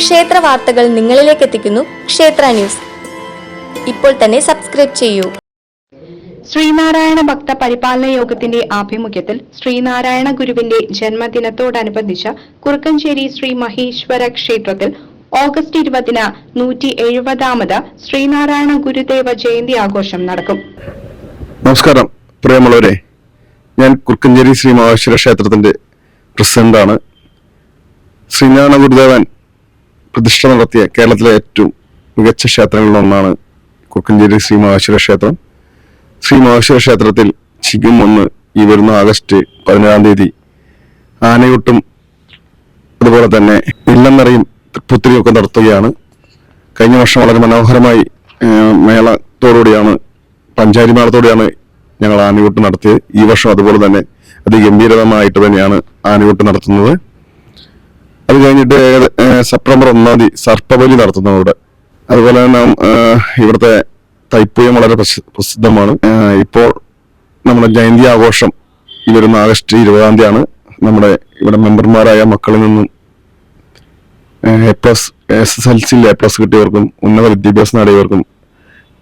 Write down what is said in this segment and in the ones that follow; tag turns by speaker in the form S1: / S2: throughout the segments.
S1: ക്ഷേത്ര വാർത്തകൾ നിങ്ങളിലേക്ക് എത്തിക്കുന്നു ക്ഷേത്ര ന്യൂസ്. ഇപ്പോൾ തന്നെ സബ്സ്ക്രൈബ് ചെയ്യൂ.
S2: ശ്രീനാരായണ ഭക്ത പരിപാലന യോഗത്തിന്റെ ആഭിമുഖ്യത്തിൽ ശ്രീനാരായണ ഗുരുവിന്റെ ജന്മദിനത്തോടനുബന്ധിച്ച് കുറുക്കഞ്ചേരി ശ്രീ മഹേശ്വര ക്ഷേത്രത്തിൽ ഓഗസ്റ്റ് ഇരുപതിന് നൂറ്റി എഴുപതാമത് ശ്രീനാരായണ ഗുരുദേവ ജയന്തി ആഘോഷം നടക്കും.
S3: നമസ്കാരം. പ്രിയമുള്ളവരെ ഞാൻ കുറുക്കഞ്ചേരി ശ്രീ മഹേശ്വര ക്ഷേത്രത്തിന്റെ പ്രസിഡന്റാണ്. ശ്രീനാരായണ ഗുരുദേവൻ പ്രതിഷ്ഠ നടത്തിയ കേരളത്തിലെ ഏറ്റവും മികച്ച ക്ഷേത്രങ്ങളിലൊന്നാണ് കുറുക്കഞ്ചേരി ശ്രീ മഹേശ്വര ക്ഷേത്രം. ശ്രീ മഹേശ്വര ക്ഷേത്രത്തിൽ ചികും ഒന്ന് ഈ വരുന്ന ആഗസ്റ്റ് പതിനേഴാം തീയതി ആനയൂട്ടും അതുപോലെ തന്നെ ഇല്ലം നിറയും പുത്തിരിയൊക്കെ നടത്തുകയാണ്. കഴിഞ്ഞ വർഷം വളരെ മനോഹരമായി മേളത്തോടുകൂടിയാണ് പഞ്ചാരി മേളത്തോടെയാണ് ഞങ്ങൾ ആനയൂട്ട് നടത്തിയത്. ഈ വർഷം അതുപോലെ തന്നെ അതിഗംഭീരമായിട്ട് തന്നെയാണ് ആനയൂട്ട് നടത്തുന്നത്. അത് കഴിഞ്ഞിട്ട് സെപ്റ്റംബർ ഒന്നാം തീയതി സർപ്പബലി നടത്തുന്നു അവിടെ. അതുപോലെ തന്നെ ഇവിടുത്തെ തൈപ്പൂയം വളരെ പ്രസിദ്ധമാണ്. ഇപ്പോൾ നമ്മുടെ ജയന്തി ആഘോഷം ഈ വരുന്ന ആഗസ്റ്റ് ഇരുപതാം തീയതിയാണ്. നമ്മുടെ ഇവിടെ മെമ്പർമാരായ മക്കളിൽ നിന്നും A plus S S L സിയിൽ എ പ്ലസ് കിട്ടിയവർക്കും ഉന്നത വിദ്യാഭ്യാസം നേടിയവർക്കും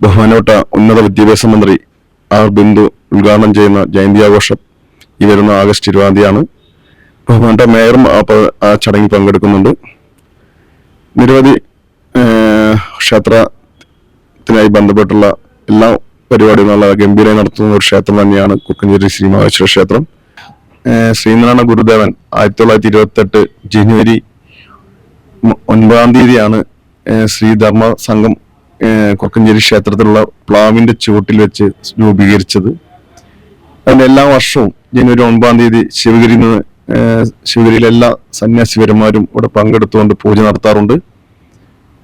S3: ബഹുമാനപ്പെട്ട ഉന്നത വിദ്യാഭ്യാസ മന്ത്രി ആർ ബിന്ദു ഉദ്ഘാടനം ചെയ്യുന്ന ജയന്തി ആഘോഷം ഈ വരുന്ന ആഗസ്റ്റ് ഇരുപതാം തീയതിയാണ്. ബഹുമാനപ്പെട്ട മേയറും ആ ചടങ്ങിൽ പങ്കെടുക്കുന്നുണ്ട്. നിരവധി ക്ഷേത്രത്തിനായി ബന്ധപ്പെട്ടുള്ള എല്ലാ പരിപാടികളും നല്ല ഗംഭീരമായി നടത്തുന്ന ഒരു ക്ഷേത്രം തന്നെയാണ് കുക്കഞ്ചേരി ശ്രീ മഹേശ്വര ക്ഷേത്രം ശ്രീനാരായണ ഗുരുദേവൻ ആയിരത്തി തൊള്ളായിരത്തി ഇരുപത്തെട്ട് ജനുവരി ഒൻപതാം തീയതിയാണ് ശ്രീ ശ്രീധർമ്മ സംഘം കൊക്കഞ്ചേരി ക്ഷേത്രത്തിലുള്ള പ്ലാവിന്റെ ചുവട്ടിൽ വെച്ച് രൂപീകരിച്ചത്. അതിന് എല്ലാ വർഷവും ജനുവരി ഒൻപതാം തീയതി ശിവഗിരിയിൽ നിന്ന് ഏഹ്, സന്യാസിപരന്മാരും സന്യാസിവരന്മാരും ഇവിടെ പങ്കെടുത്തുകൊണ്ട് പൂജ നടത്താറുണ്ട്.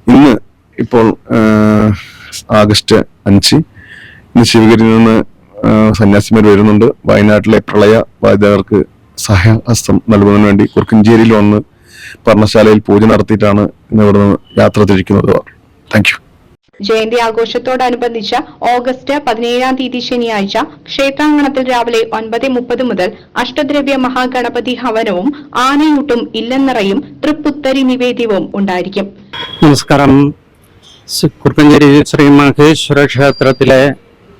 S3: ഇന്ന് ഇപ്പോൾ ആഗസ്റ്റ് അഞ്ച് ഇന്ന് ശിവഗിരിയിൽ നിന്ന് സന്യാസിമാർ വരുന്നുണ്ട്. വയനാട്ടിലെ പ്രളയ ബാധിതർക്ക് സഹായഹസ്തം നൽകുന്നതിന് വേണ്ടി കുറുക്കഞ്ചേരിയിൽ വന്ന് പർണശാലയിൽ പൂജ നടത്തിയിട്ടാണ് ഇന്ന് ഇവിടുന്ന് യാത്ര തിരിക്കുന്നത്. Thank you.
S2: ജയന്തി ആഘോഷത്തോടനുബന്ധിച്ച് ഓഗസ്റ്റ് പതിനേഴാം തീയതി ശനിയാഴ്ച ക്ഷേത്രാങ്കണത്തിൽ രാവിലെ ഒൻപത് മുപ്പത് മുതൽ അഷ്ടദ്രവ്യ മഹാഗണപതി ഹവനവും ആനയൂട്ടും ഇല്ലെന്നറയും തൃപ്പുത്തരി നിവേദ്യവും ഉണ്ടായിരിക്കും.
S4: നമസ്കാരം. കുറുപ്പഞ്ചേരി ശ്രീ മഹേശ്വര ക്ഷേത്രത്തിലെ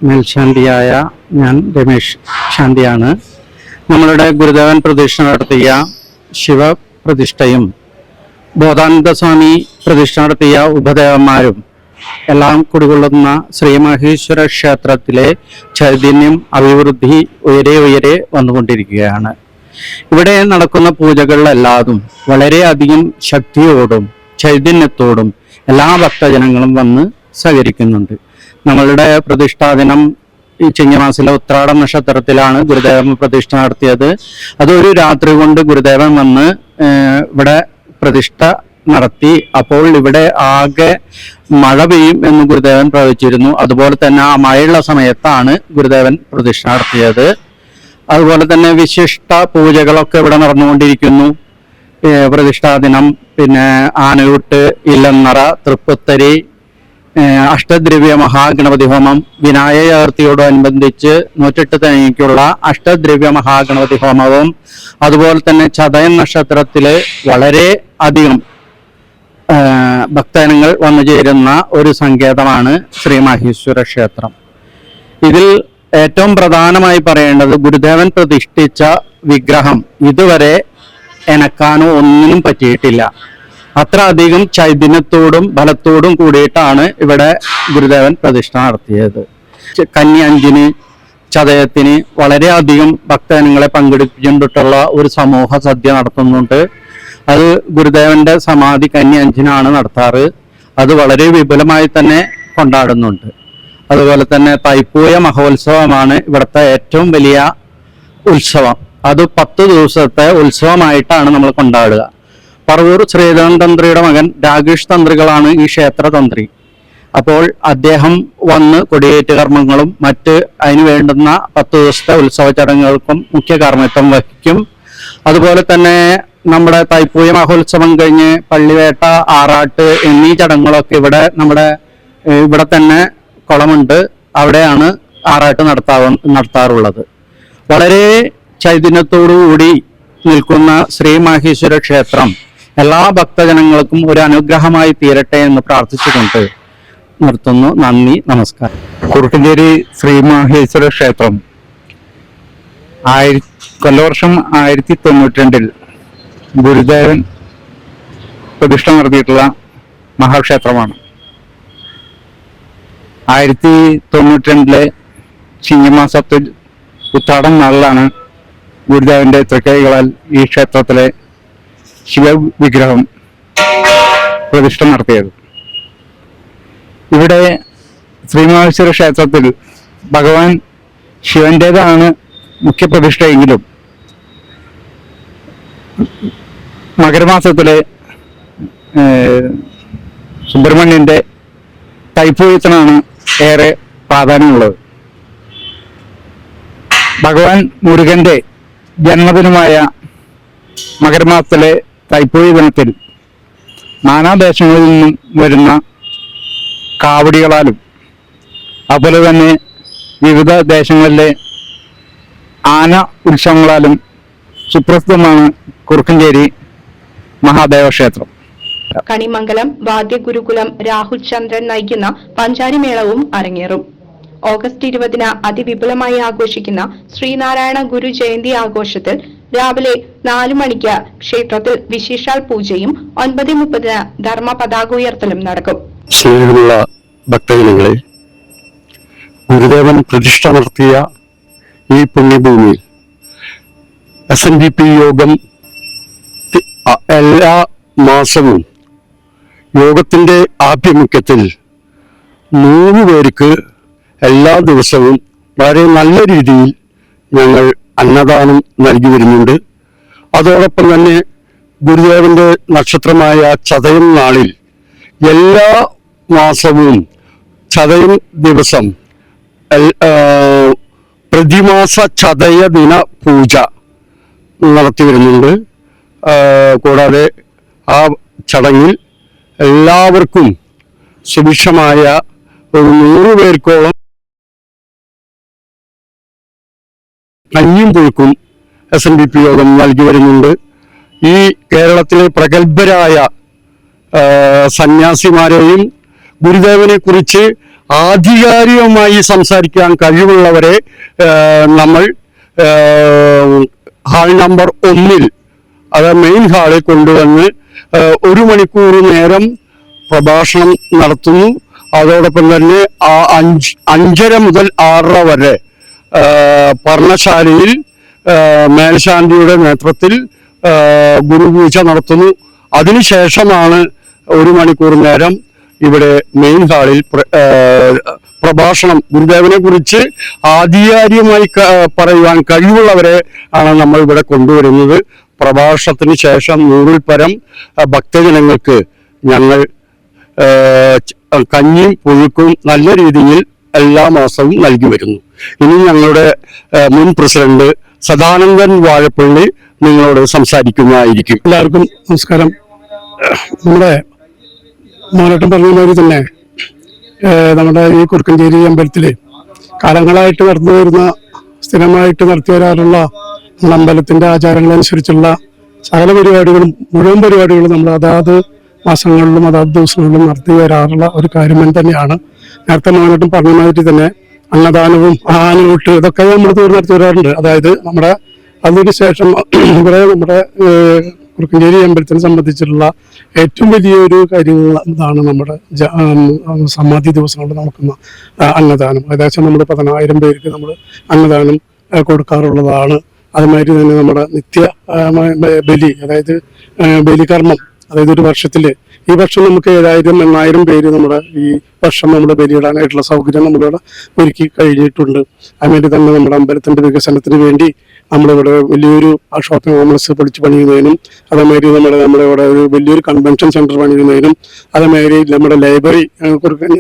S4: മേൽശാന്തിയായ ഞാൻ രമേശ് ശാന്തിയാണ്. നമ്മളുടെ ഗുരുദേവൻ പ്രതിഷ്ഠ നടത്തിയ ശിവപ്രതിഷ്ഠയും ബോധാനന്ദ സ്വാമി പ്രതിഷ്ഠ നടത്തിയ ഉപദേവന്മാരും എല്ലാം കുടികൊള്ളുന്ന ശ്രീ മഹേശ്വര ക്ഷേത്രത്തിലെ ചൈതന്യം അഭിവൃദ്ധി ഉയരെ ഉയരെ വന്നുകൊണ്ടിരിക്കുകയാണ്. ഇവിടെ നടക്കുന്ന പൂജകളിലെല്ലാതും വളരെയധികം ശക്തിയോടും ചൈതന്യത്തോടും എല്ലാ ഭക്തജനങ്ങളും വന്ന് സഹകരിക്കുന്നുണ്ട്. നമ്മളുടെ പ്രതിഷ്ഠാ ദിനം ഈ ചിങ്ങമാസിലെ ഉത്രാടം നക്ഷത്രത്തിലാണ് ഗുരുദേവൻ പ്രതിഷ്ഠ നടത്തിയത്. അതൊരു രാത്രി കൊണ്ട് ഗുരുദേവൻ വന്ന് ഇവിടെ പ്രതിഷ്ഠ നടത്തി. അപ്പോൾ ഇവിടെ ആകെ മഴ പെയ്യും എന്ന് ഗുരുദേവൻ പ്രവചിച്ചിരുന്നു. അതുപോലെ തന്നെ ആ മഴയുള്ള സമയത്താണ് ഗുരുദേവൻ പ്രതിഷ്ഠ നടത്തിയത്. അതുപോലെ തന്നെ വിശിഷ്ട പൂജകളൊക്കെ ഇവിടെ നടന്നുകൊണ്ടിരിക്കുന്നു. പ്രതിഷ്ഠാ ദിനം. പിന്നെ ആനയൂട്ട് ഇല്ലന്നറ തൃപ്പുത്തരി അഷ്ടദ്രവ്യ മഹാഗണപതി ഹോമം വിനായക ചതുർത്ഥിയോടനുബന്ധിച്ച് നൂറ്റെട്ട് തനിക്കുള്ള അഷ്ടദ്രവ്യ മഹാഗണപതി ഹോമവും അതുപോലെ തന്നെ ചതയൻ നക്ഷത്രത്തിൽ വളരെ അധികം ഭക്തജനങ്ങൾ വന്നു ചേരുന്ന ഒരു സങ്കേതമാണ് ശ്രീ മഹേശ്വര ക്ഷേത്രം. ഇതിൽ ഏറ്റവും പ്രധാനമായി പറയേണ്ടത് ഗുരുദേവൻ പ്രതിഷ്ഠിച്ച വിഗ്രഹം ഇതുവരെ എനക്കാനോ ഒന്നിനും പറ്റിയിട്ടില്ല. അത്ര അധികം ചൈതന്യത്തോടും ബലത്തോടും കൂടിയിട്ടാണ് ഇവിടെ ഗുരുദേവൻ പ്രതിഷ്ഠ നടത്തിയത്. കന്നി അഞ്ചിന് ചതയത്തിന് വളരെയധികം ഭക്തജനങ്ങളെ പങ്കെടുപ്പിച്ചുകൊണ്ടിട്ടുള്ള ഒരു സമൂഹ സദ്യ നടത്തുന്നുണ്ട്. അത് ഗുരുദേവന്റെ സമാധി കന്നി അഞ്ചിനാണ് നടത്താറ്. അത് വളരെ വിപുലമായി തന്നെ കൊണ്ടാടുന്നുണ്ട്. അതുപോലെ തന്നെ തൈപ്പൂയ മഹോത്സവമാണ് ഇവിടുത്തെ ഏറ്റവും വലിയ ഉത്സവം. അത് പത്ത് ദിവസത്തെ ഉത്സവമായിട്ടാണ് നമ്മൾ കൊണ്ടാടുക. പറവൂർ ശ്രീധരൻ തന്ത്രിയുടെ മകൻ രാകേഷ് തന്ത്രികളാണ് ഈ ക്ഷേത്ര തന്ത്രി. അപ്പോൾ അദ്ദേഹം വന്ന് കൊടിയേറ്റ് കർമ്മങ്ങളും മറ്റ് അതിന് വേണ്ടുന്ന പത്ത് ദിവസത്തെ ഉത്സവ ചടങ്ങുകൾക്കും മുഖ്യ കർമ്മത്വം വഹിക്കും. അതുപോലെ തന്നെ നമ്മുടെ തൈപ്പൂയ മഹോത്സവം കഴിഞ്ഞ് പള്ളിവേട്ട ആറാട്ട് എന്നീ ചടങ്ങുകളൊക്കെ ഇവിടെ നമ്മുടെ ഇവിടെ തന്നെ കുളമുണ്ട്. അവിടെയാണ് ആറാട്ട് നടത്താവ നടത്താറുള്ളത്. വളരെ ചൈതന്യത്തോടുകൂടി നിൽക്കുന്ന ശ്രീ മഹേശ്വര ക്ഷേത്രം എല്ലാ ഭക്തജനങ്ങൾക്കും ഒരു അനുഗ്രഹമായി തീരട്ടെ എന്ന് പ്രാർത്ഥിച്ചുകൊണ്ട് നിർത്തുന്നു. നന്ദി നമസ്കാരം. കുറുക്കഞ്ചേരി ശ്രീ മഹേശ്വര ക്ഷേത്രം ആയിര കൊല്ലവർഷം ആയിരത്തി തൊണ്ണൂറ്റി രണ്ടിൽ ഗുരുദേവൻ പ്രതിഷ്ഠ നടത്തിയിട്ടുള്ള മഹാക്ഷേത്രമാണ്. ആയിരത്തി തൊണ്ണൂറ്റി രണ്ടിലെ ചിങ്ങമാസത്തിൽ ഉത്താടം നാളിലാണ് ഗുരുദേവന്റെ തൃക്കൈകളാൽ ഈ ക്ഷേത്രത്തിലെ ശിവവിഗ്രഹം പ്രതിഷ്ഠ നടത്തിയത്. ഇവിടെ ശ്രീമഹേശ്വര ക്ഷേത്രത്തിൽ ഭഗവാൻ ശിവന്റേതാണ് മുഖ്യപ്രതിഷ്ഠയെങ്കിലും മകരമാസത്തിലെ സുബ്രഹ്മണ്യന്റെ തൈപ്പൂയത്തിനാണ് ഏറെ പ്രാധാന്യമുള്ളത്. ഭഗവാൻ മുരുകന്റെ ജന്മദിനമായ മകരമാസത്തിലെ തൈപ്പൂയ ദിനത്തിൽ നാനാദേശങ്ങളിൽ നിന്നും വരുന്ന കാവടികളാലും അതുപോലെ തന്നെ വിവിധ ദേശങ്ങളിലെ ആന ഉത്സവങ്ങളാലും സുപ്രസിദ്ധമാണ് കുറുക്കഞ്ചേരി മഹാദേവ ക്ഷേത്രം
S2: കണിമംഗലം വാദ്യഗുരുകുലം രാഹുൽ ചന്ദ്രൻ നയിക്കുന്ന പഞ്ചാരിമേളവും അരങ്ങേറും. ഓഗസ്റ്റ് ഇരുപതിന് അതിവിപുലമായി ആഘോഷിക്കുന്ന ശ്രീനാരായണ ഗുരു ജയന്തി ആഘോഷത്തിൽ രാവിലെ നാലു മണിക്ക് ക്ഷേത്രത്തിൽ വിശേഷാൽ പൂജയും ഒൻപത് മുപ്പതിന് ധർമ്മ പതാക ഉയർത്തലും നടക്കും.
S5: സ്നേഹമുള്ള ഭക്തജനങ്ങളെ ഗുരുദേവൻ പ്രതിഷ്ഠ നടത്തിയ ഈ പുണ്യഭൂമി എസ് എൻ ഡി പി യോഗം എല്ലാ മാസവും യോഗത്തിന്റെ ആഭിമുഖ്യത്തിൽ നൂറ് പേർക്ക് എല്ലാ ദിവസവും വളരെ നല്ല രീതിയിൽ ഞങ്ങൾ അന്നദാനം നൽകി വരുന്നുണ്ട്. അതോടൊപ്പം തന്നെ ഗുരുദേവന്റെ നക്ഷത്രമായ ചതയം നാളിൽ എല്ലാ മാസവും ചതയം ദിവസം പ്രതിമാസ ചതയ ദിന പൂജ നടത്തി വരുന്നുണ്ട്. കൂടാതെ ആ ചടങ്ങിൽ എല്ലാവർക്കും സുഭിക്ഷമായ ഒരു നൂറ് പേർക്കോളം കഞ്ഞും പുഴുക്കും എസ് എൻ ഡി പി യോഗം നൽകി വരുന്നുണ്ട്. ഈ കേരളത്തിലെ പ്രഗത്ഭരായ സന്യാസിമാരെയും ഗുരുദേവനെ കുറിച്ച് ആധികാരികമായി സംസാരിക്കാൻ കഴിവുള്ളവരെ നമ്മൾ ഹാൾ നമ്പർ ഒന്നിൽ അത് മെയിൻ ഹാളിൽ കൊണ്ടുവന്ന് ഒരു മണിക്കൂർ നേരം പ്രഭാഷണം നടത്തുന്നു. അതോടൊപ്പം തന്നെ ആ അഞ്ച് അഞ്ചര മുതൽ ആറര വരെ പർണശാലയിൽ മേൽശാന്തിയുടെ നേതൃത്വത്തിൽ ഗുരുപൂജ നടത്തുന്നു. അതിനുശേഷമാണ് ഒരു മണിക്കൂർ നേരം ഇവിടെ മെയിൻ ഹാളിൽ പ്രഭാഷണം. ഗുരുദേവനെ കുറിച്ച് ആധികാരികമായി പറയുവാൻ കഴിവുള്ളവരെ ആണ് നമ്മൾ ഇവിടെ കൊണ്ടുവരുന്നത്. പ്രഭാഷണത്തിന് ശേഷം നൂറിൽ പരം ഭക്തജനങ്ങൾക്ക് ഞങ്ങൾ കഞ്ഞിയും പുഴുക്കും നല്ല രീതിയിൽ എല്ലാ മാസവും നൽകി വരുന്നു. ഇനി ഞങ്ങളുടെ മുൻ പ്രസിഡന്റ് സദാനന്ദൻ വാഴപ്പള്ളി നിങ്ങളോട് സംസാരിക്കുന്നതായിരിക്കും
S6: എല്ലാവർക്കും നമസ്കാരം. നമ്മുടെ മോനേട്ടൻ പറഞ്ഞ മാതിരി തന്നെ നമ്മുടെ ഈ കുറുക്കഞ്ചേരി അമ്പലത്തിൽ കാലങ്ങളായിട്ട് നടന്നു വരുന്ന സ്ഥിരമായിട്ട് നടത്തി വരാറുള്ള നമ്മുടെ അമ്പലത്തിന്റെ ആചാരങ്ങളനുസരിച്ചുള്ള സകല പരിപാടികളും മുഴുവൻ പരിപാടികളും നമ്മൾ അതാത് മാസങ്ങളിലും അതാത് ദിവസങ്ങളിലും നടത്തി വരാറുള്ള ഒരു കാര്യം തന്നെയാണ്. നേരത്തെ മോനേട്ടൻ പറഞ്ഞ തന്നെ അന്നദാനവും ആനകൂട്ട് ഇതൊക്കെ നമ്മൾ നടത്തി വരാറുണ്ട്. അതായത് നമ്മുടെ അതിനുശേഷം ഇവിടെ നമ്മുടെ കുറുക്കഞ്ചേരി അമ്പലത്തിനെ സംബന്ധിച്ചിട്ടുള്ള ഏറ്റവും വലിയൊരു കാര്യങ്ങൾ ഇതാണ് നമ്മുടെ സമാധി ദിവസങ്ങളിൽ നടക്കുന്ന അന്നദാനം. ഏകദേശം നമ്മൾ പതിനായിരം പേർക്ക് നമ്മൾ അന്നദാനം കൊടുക്കാറുള്ളതാണ്. അതുമാതിരി തന്നെ നമ്മുടെ നിത്യ ബലി അതായത് ബലികർമ്മം അതായത് ഒരു വർഷത്തിൽ ഈ വർഷം നമുക്ക് ഏഴായിരം എണ്ണായിരം പേര് നമ്മുടെ ഈ വർഷം നമ്മുടെ ബലിയിടാനായിട്ടുള്ള സൗകര്യം നമ്മളിവിടെ ഒരുക്കി കഴിഞ്ഞിട്ടുണ്ട്. അതുമാതിരി തന്നെ നമ്മുടെ അമ്പലത്തിന്റെ വികസനത്തിന് വേണ്ടി നമ്മളിവിടെ വലിയൊരു ഷോപ്പിംഗ് കോംപ്ലക്സ് പൊളിച്ച് പണിയുന്നതിനും അതേമാതിരി നമ്മുടെ നമ്മുടെ ഇവിടെ ഒരു വലിയൊരു കൺവെൻഷൻ സെന്റർ പണിയുന്നതിനും അതേമാതിരി നമ്മുടെ ലൈബ്രറി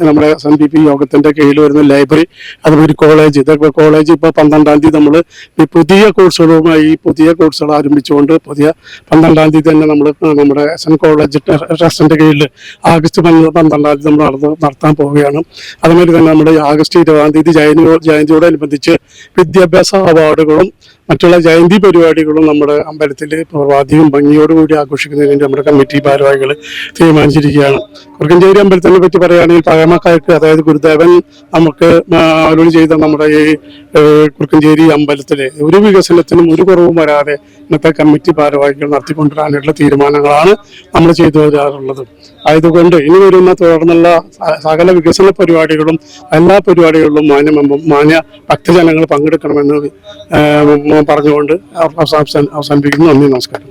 S6: നമ്മുടെ സന്ദീപ് യോഗത്തിന്റെ കീഴിൽ വരുന്ന ലൈബ്രറി അതുപോലെ കോളേജ് ഇതൊക്കെ കോളേജ് ഇപ്പോൾ പന്ത്രണ്ടാം തീയതി നമ്മൾ ഈ പുതിയ കോഴ്സുകളുമായി പുതിയ കോഴ്സുകൾ ആരംഭിച്ചുകൊണ്ട് പുതിയ പന്ത്രണ്ടാം തീയതി തന്നെ നമ്മൾ നമ്മുടെ എസ് എൻ കോളേജ് ട്രസ്റ്റിന്റെ കീഴിൽ ആഗസ്റ്റ് പന്ത്ര- പന്ത്രണ്ടാം തീയതി നമ്മൾ നടന്ന് നടത്താൻ പോവുകയാണ്. അതുമാതിരി തന്നെ നമ്മുടെ ആഗസ്റ്റ് ഇരുപതാം തീയതി ജയന്തി ജയന്തിയോടനുബന്ധിച്ച് വിദ്യാഭ്യാസ അവാർഡുകളും മറ്റുള്ള ജയന്തി പരിപാടികളും നമ്മുടെ അമ്പലത്തിൽ അധികം ഭംഗിയോടുകൂടി ആഘോഷിക്കുന്നതിന് നമ്മുടെ കമ്മിറ്റി ഭാരവാഹികൾ തീരുമാനിച്ചിരിക്കുകയാണ്. കുറുക്കഞ്ചേരി അമ്പലത്തിനെ പറ്റി പറയുകയാണെങ്കിൽ പഴമക്കാർക്ക് അതായത് ഗുരുദേവൻ നമുക്ക് അവരോട് ചെയ്ത നമ്മുടെ ഈ കുറുക്കഞ്ചേരി അമ്പലത്തിലെ ഒരു വികസനത്തിനും ഒരു കുറവും വരാതെ ഇന്നത്തെ കമ്മിറ്റി ഭാരവാഹികൾ നടത്തിക്കൊണ്ടുവരാനുള്ള തീരുമാനങ്ങളാണ് നമ്മൾ ചെയ്തു വരാറുള്ളത് ആയതുകൊണ്ട് ഇനി വരുന്ന തുടർന്നുള്ള സകല വികസന പരിപാടികളും എല്ലാ പരിപാടികളിലും മാന്യ മാന്യ ഭക്തജനങ്ങൾ പങ്കെടുക്കണമെന്ന് പറഞ്ഞുകൊണ്ട് അവസാന അവസാനിപ്പിക്കുന്നു. നന്ദി നമസ്കാരം.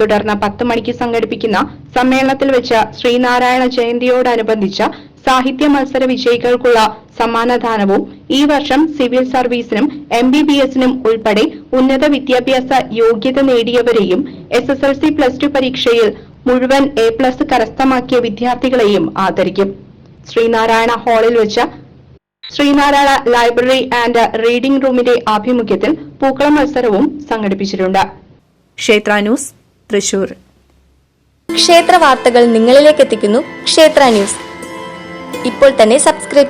S2: തുടർന്ന് പത്ത് മണിക്ക് സംഘടിപ്പിക്കുന്ന സമ്മേളനത്തിൽ വെച്ച് ശ്രീനാരായണ ജയന്തിയോടനുബന്ധിച്ച സാഹിത്യ മത്സര വിജയികൾക്കുള്ള സമ്മാനദാനവും ഈ വർഷം സിവിൽ സർവീസിനും എം ബി ബി എസിനും ഉൾപ്പെടെ ഉന്നത വിദ്യാഭ്യാസ യോഗ്യത നേടിയവരെയും S S L C plus two പരീക്ഷയിൽ മുഴുവൻ എ പ്ലസ് കരസ്ഥമാക്കിയ വിദ്യാർത്ഥികളെയും ആദരിക്കും. ശ്രീനാരായണ ഹാളിൽ വെച്ച് ശ്രീനാരായണ ലൈബ്രറി ആൻഡ് റീഡിംഗ് റൂമിന്റെ ആഭിമുഖ്യത്തിൽ പൂക്കള മത്സരവും സംഘടിപ്പിച്ചിട്ടുണ്ട്.
S7: ക്ഷേത്ര ന്യൂസ് തൃശൂർ.
S1: ക്ഷേത്ര വാർത്തകൾ നിങ്ങളിലേക്ക് എത്തിക്കുന്നു ക്ഷേത്ര ന്യൂസ്. ഇപ്പോൾ തന്നെ സബ്സ്ക്രൈബ്